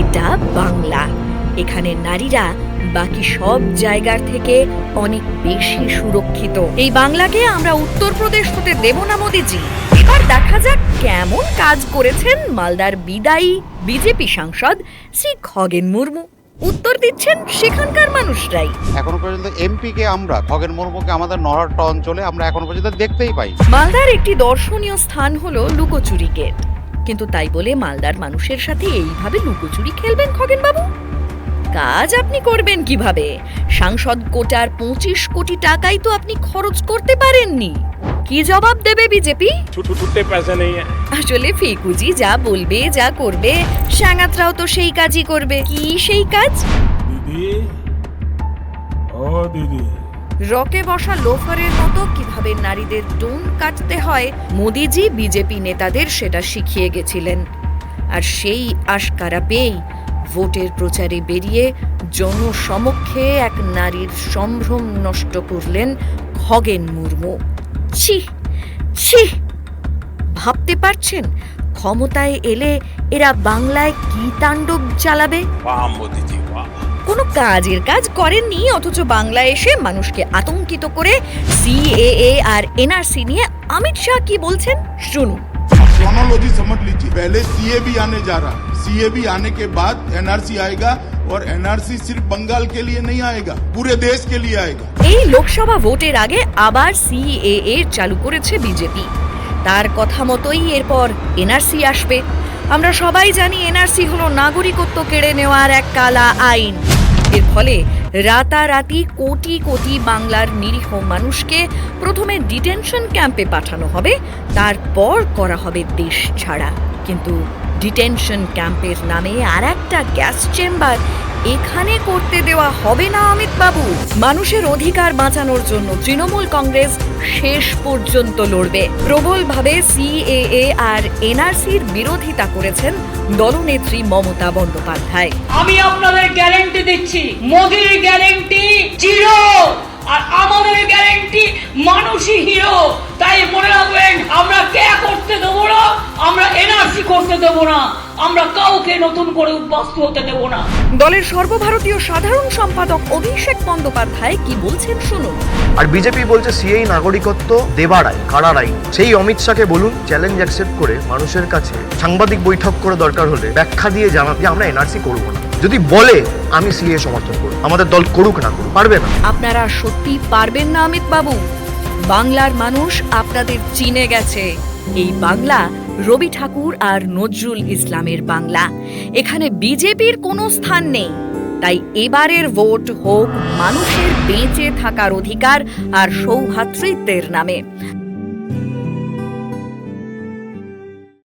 এটা বাংলা। এখানে নারীরা বাকি সব জায়গার থেকে অনেক বেশি সুরক্ষিত। এই বাংলাকে আমরা উত্তরপ্রদেশ হতে দেব না মোদিজি। এবার দেখা যাক কেমন কাজ করেছেন মালদার বিদায়ী বিজেপি সাংসদ শ্রী খগেন মুর্মু। উত্তর দিচ্ছেন সেখানকার মানুষরাই। এখনও পর্যন্ত এমপি কে আমরা খগেন মুর্মুকে আমাদের নরহট্টা অঞ্চলে আমরা এখনও পর্যন্ত দেখতেই পাই মালদার একটি দর্শনীয় স্থান হলো লুকোচুরি গেট। কিন্তু তাই বলে মালদার মানুষের সাথে এইভাবে লুকোচুরি খেলবেন খগেনবাবু? কাজ আপনি করবেন কীভাবে? সাংসদ কোটার পঁচিশ কোটি টাকাই তো আপনি খরচ করতে পারেননি। কি জবাব দেবে বিজেপি? আসলে ফিকুজি যা বলবে যা করবে সাংাতরাও তো সেই কাজই করবে। কি সেই কাজ? দিদি? ও দিদি। রকে বসা লোফারের মতো কীভাবে নারীদের টুন কাটতে হয়, মোদিজি বিজেপি নেতাদের সেটা শিখিয়ে গেছিলেন। আর সেই আশকারা পেয়েই ভোটের প্রচারে বেরিয়ে জনসমক্ষে এক নারীর সম্ভ্রম নষ্ট করলেন খগেন মুর্মু। ভাবতে পারছেন ক্ষমতায় এলে এরা বাংলায় কি তাণ্ডব চালাবে? মোদিজি কোনো কাজের কাজ করেননি অথচ বাংলায় এসে মানুষকে আতঙ্কিত করে সিএএ আর এনআরসি নিয়ে অমিত শাহ কি বলছেন শুনুন क्रोनोलॉजी समझ लीजिए पहले सीए भी आने जा रहा सीए भी आने के बाद एनआरसी आएगा और एनआरसी सिर्फ बंगाल के लिए नहीं आएगा पूरे देश के लिए आएगा এই লোকসভা ভোটের আগে আবার সিএএ চালু করেছে বিজেপি তার কথা মতোই এরপর এনআরসি আসবে আমরা সবাই জানি এনআরসি হলো নাগরিকত্ব কেড়ে নেওয়ার এক কালা আইন। এর ফলে রাতারাতি কোটি কোটি বাংলার নিরীহ মানুষকে প্রথমে ডিটেনশন ক্যাম্পে পাঠানো হবে, তারপর করা হবে দেশ ছাড়া। কিন্তু ডিটেনশন ক্যাম্পের নামে আর একটা গ্যাস চেম্বার এখানে করতে দেওয়া হবে না অমিত বাবু মানুষের অধিকার বাঁচানোর জন্য তৃণমূল কংগ্রেস শেষ পর্যন্ত লড়বে। প্রবলভাবে সিএএ আর এনআরসির বিরোধিতা করেছেন দলনেত্রী মমতা বন্দ্যোপাধ্যায়। আমি আপনাদের গ্যারেন্টি দিচ্ছি, মোদির গ্যারেন্টি জিরো। আর আমাদের গ্যারেন্টি মানুষই হিরো। তাই মনে রাখবেন, আমরা কে করতে দেবো না, আমরা এনআরসি করতে দেবো না। আমরা কাউকে নতুন করে উদ্বাস্তু হতে দেবো না। দলের সর্বভারতীয় সাধারণ সম্পাদক অভিষেক বন্দ্যোপাধ্যায় কি বলছেন শুনুন। আর বিজেপি বলছে সিএই নাগরিকত্ব দেবার আইন কারার আইন। সেই অমিত শাহকে বলুন চ্যালেঞ্জ অ্যাকসেপ্ট করে মানুষের কাছে সাংবাদিক বৈঠক করে দরকার হলে ব্যাখ্যা দিয়ে জানাতে আমরা এনআরসি করব না। যদি বলে আমি সিএ সমর্থন করব আমাদের দল করুক না করুক পারবে না। আপনারা সত্যি পারবেন না অমিত বাবু? বাংলার মানুষ আপনাদের চিনে গেছে। এই বাংলা, রবি ঠাকুর আর নজরুল ইসলামের বাংলা। এখানে বিজেপির কোনো স্থান নেই। তাই এবারের ভোট হোক মানুষের বেঁচে থাকার অধিকার আর সৌভাতৃত্বের নামে।